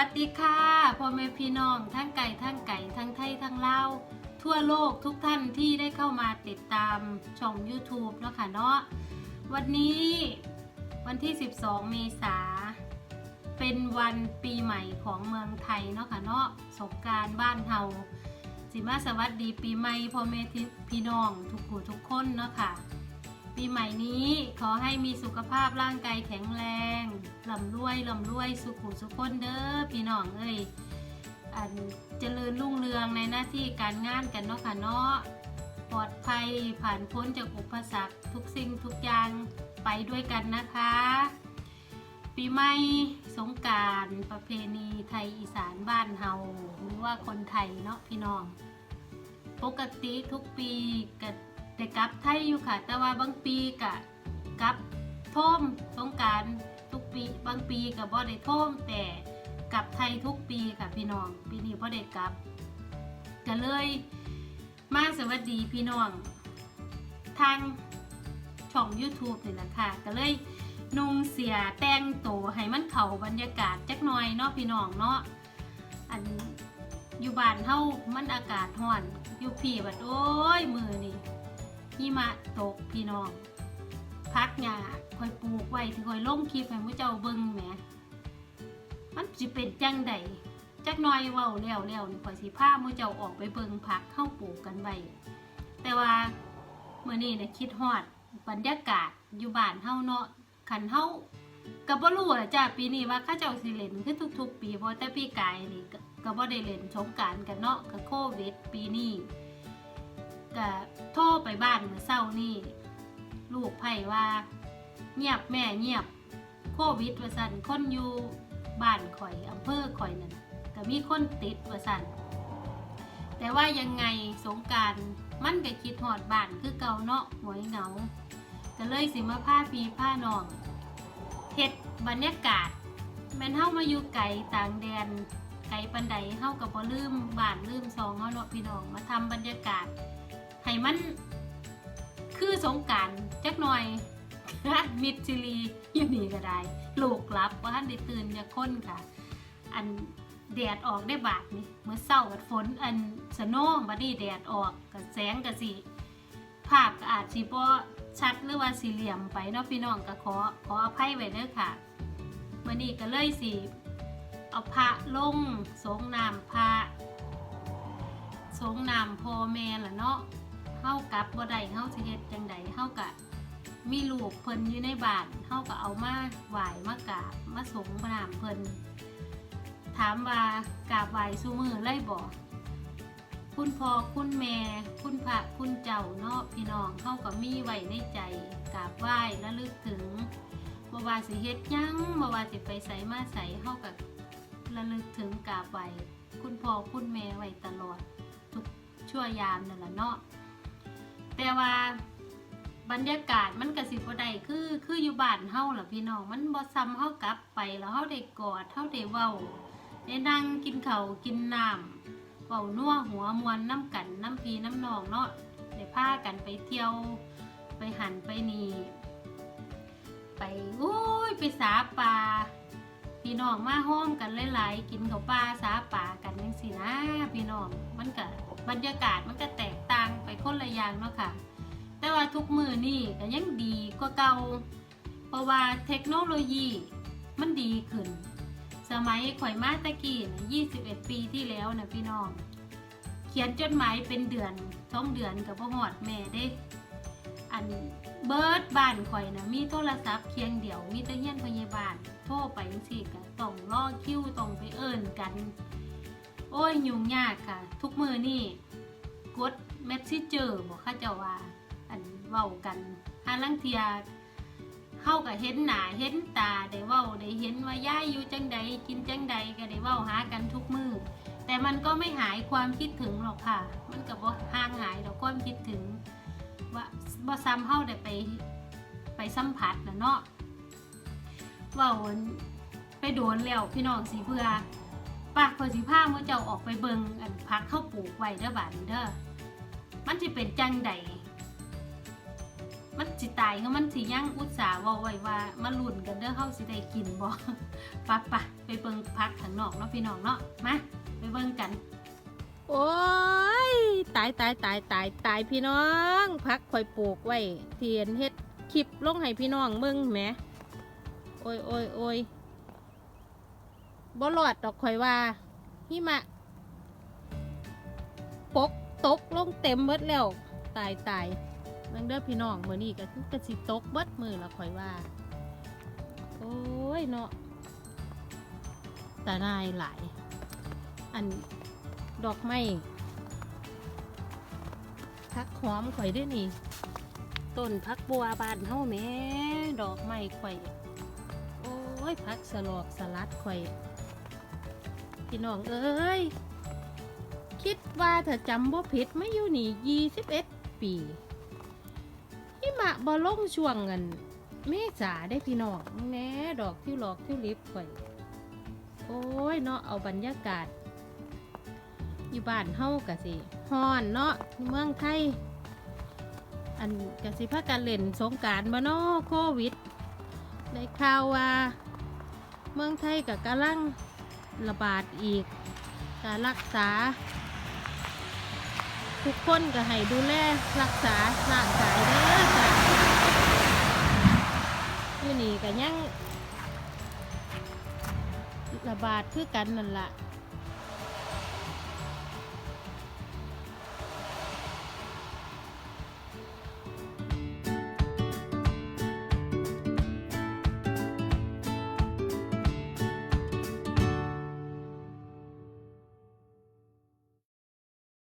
วัสดีค่ะพ่อแม่พี่น้องทั้งไก่ทั้งไก่ทั้งไทยทั้งเล่าทั่วโลกทุกท่านที่ได้เข้ามาติดตามช่อง YouTube เนาะค่ะเนาะวันนี้วันที่ 12 เมษาเป็นวันปีใหม่ของเมืองไทยเนาะค่ะเนาะสงกรารบ้านเฮาสิมาสวัสดีปีใหม่พ่อแม่พี่น้องทุกผู้ทุกคนเนาะค่ะ ปีใหม่นี้ขอให้มีสุขภาพร่างกายแข็งแรงลำรวยลำรวยสุขุสุขคนเด้อพี่น้องเอ้ยอันเจริญรุ่งเรืองในหน้าที่การงานกันเนาะค่ะเนาะปลอดภัยผ่านพ้นจากอุปสรรคทุกสิ่งทุกอย่างไปด้วยกันนะคะ ปีใหม่สงกรารประเพณีไทยอีสานบ้านเฮาหรือว่าคนไทยเนาะพี่น้อง ปกติทุกปีก็ ได้กลับไทยอยู่ค่ะ แต่ว่าบางปีก็กลับท่มสงการทุกปีบางปีก็บ่ได้ท่มแต่กลับไทยทุกปีค่ะพี่น้อง ปีนี้บ่ได้กลับก็เลยมาสวัสดีพี่น้อง ทางช่อง YouTube นี่แหละค่ะ ก็เลยนุ่งเสียแต่งตัวให้มันเข้าบรรยากาศจักหน่อยเนาะพี่น้องเนาะอันอยู่บ้านเฮามันอากาศร้อน อยู่พี่บัดโอ้ยมือนี่ หิมะตกพี่น้องพักหญ้าคอยปลูกไว้ที่คอยลงคลิปให้ผู้เจ้าเบิ่งแหมมันสิเป็นจังใดจักน่อยเว้าแล้วแล้วนี่คอยสิพาผู้เจ้าออกไปเบิ่งผักเข้าปลูกกันไว้แต่ว่าเมื้อนี้เนี่ยคิดฮอดบรรยากาศอยู่บ้านเฮาเนาะคันเฮาก็บ่รู้ล่ะจ้าปีนี้ว่าข้าเจ้าสิเล่นคือทุก ๆ ปีเพราะแต่ปีกายนี่ก็ก็บ่ได้เล่นสงการกันเนาะก็โควิดปีนี้ก็โทร ไปบ้านเมื่อเช้านี่ ลูกไผ่ว่า เงียบแม่เงียบโควิดว่าซั่นคนอยู่บ้านข่อยอำเภอข่อยนั่นก็มีคนติดว่าซั่นแต่ว่ายังไงสงการมันก็คิดฮอดบ้านคือเก่าเนาะหวยเหงาก็เลยสิมาพาพี่พานองเฮ็ดบรรยากาศ แม่นเฮามาอยู่ไกลต่างแดน ไกลปันใดเฮาก็บ่ลืมบ้านลืมซองเฮาเนาะพี่น้องมาทำบรรยากาศให้มัน คือสงการจักหน่อยมิดซิลีอยู่นี่ก็ได้ลูกหลับว่าท่านได้ตื่นอย่าค้นค่ะ อันแดดออกได้บาดนี่เมื่อเช้ากับฝนอันสโนว์บัดนี้แดดออกกับแสงก็สิภาพก็อาจสิบ่ชัดหรือว่าสี่เหลี่ยมไปเนาะพี่น้องก็ขอขออภัยไว้เด้อค่ะมื่อนี้ก็เลยสิเอาพระลงสงน้ำพระสงน้ำพ่อแม่ละเนาะ เฮากลับบ่ได้เฮาสิเฮ็ดจังใดเฮาก็มีลูกเพิ่นอยู่ในบ้านเฮาก็เอามาไหว้มากราบมาสงน้ำเพิ่นถามว่ากราบไหว้ซุมือเลยบ่คุณพ่อคุณแม่ คุณพระคุณเจ้าเนาะพี่น้องเข้ากับมีไว้ในใจกราบไหว้และลึกถึงบ่ว่าสิเฮ็ดหยังบ่ว่าสิไปใส่มาใส่เข้ากับระลึกถึงกราบไหว้คุณพ่อคุณแม่ไว้ตลอดทุกชั่วยามนั่นแหละเนาะ ว่า บรรยากาศมันก็สิบ่ได้คือคืออยู่บ้านเฮาล่ะพี่น้องมันบ่ซ้ำเฮากลับไปแล้วเฮาได้กอดเฮาได้เว้าได้นั่งกินข้าวกินน้ำเป่านัวหัวมวนน้ำกันน้ำพีน้ำนองเนาะได้พากันไปเที่ยว ไปหันไปนีไปอุ้ยไปสาปลาพี่น้องมาห้อมกันหลายๆกินข้าวปลาสาปลากันยังสินะ พี่น้องมันก็บรรยากาศมันก็แตก คนละอย่างเนาะค่ะ แต่ว่าทุกมือนี่ก็ยังดีกว่าเก่า เพราะว่าเทคโนโลยีมันดีขึ้น สมัยข่อยมาตะกี้นะ21 ปีที่แล้วนะพี่น้อง เขียนจดหมายเป็นเดือนท้องเดือนกับพ่อหอดแม่ได้ อันเบิร์ดบ้านข่อยนะมีโทรศัพท์เคียงเดียว มีตะเฮียนพยาบาลโทรไปสิกะต้องรอคิวต้องไปเอิ้นกัน โอ้ยยุ่งยากค่ะ ทุกมือนี่กด เมสซิเจอร์บอกข้าเจ้าว่า อันเว้ากันหาลังเทียเข้ากับเห็นหน้าเห็นตาได้เว้าได้เห็นว่าย่ายอยู่จังใดกินจังใดก็ได้เว้าหากันทุกมือแต่มันก็ไม่หายความคิดถึงหรอกค่ะ มันก็บ่ห่างหายดอกความคิดถึง ว่าบ่ซ้ำเฮาได้ไปไปสัมผัสนะเนาะเว้าอันไปโดนแล้วพี่น้องสิเพื่อปากพอสิพามื้อเจ้าออกไปเบิงอันพักเข้าปลูกไว้เด้อบานเด้อ มันสิเป็นจังใดมันสิตายคือมันสิยังอุตส่าห์วาไว้ว่ามาลุ้นกันเด้อเฮาสิได้กินบ่ปะปะไปเบิ่งพักข้างนอกเนาะพี่น้องเนาะมาไปเบิ่งกัน โอ้ยตายตายตายตายตายพี่น้องพักข่อยปลูกไว้เทียนเฮ็ดคลิปลงให้พี่น้องเบิ่งแหมโอ้ยโอ้ยโอ้ยบ่รอดดอกข่อยว่าหิมะปก ตกลงเต็มเบิดแล้ว ตายตายเบิ่งเด้อพี่น้องมือนี้ก็คือกระสิตกเบิดมือละข่อยว่า โอ้ยเนาะตาหนายหลาย อันดอกไม้พักหอมข่อยด้วยนี่ต้นพักบัวบานเฮาแม่ดอกไม้ข่อย โอ้ยพักสลอกสลัดข่อย พี่น้องเอ้ย คิดว่าถ้าจำบ่ผิดไม่อยู่นี่ยี่สิบเอ็ดปีหิมะบ่ลงช่วงเงินเมษาได้พี่น้องแน่ดอกที่หลอกที่ลิบข่อยโอ้ยเนาะเอาบรรยากาศ อยู่บ้านเฮากะสิฮอนเนาะเมืองไทย อันกะสิพากันเล่นสงการบ่เนาะโควิดได้ข่าวว่า เมืองไทยกับกำลังระบาดอีก การรักษา ทุกคนก็ให้ดูแลรักษาร่างกายเด้อจ้ะอยู่นี่ก็ยังระบาดคือกันนั่นละ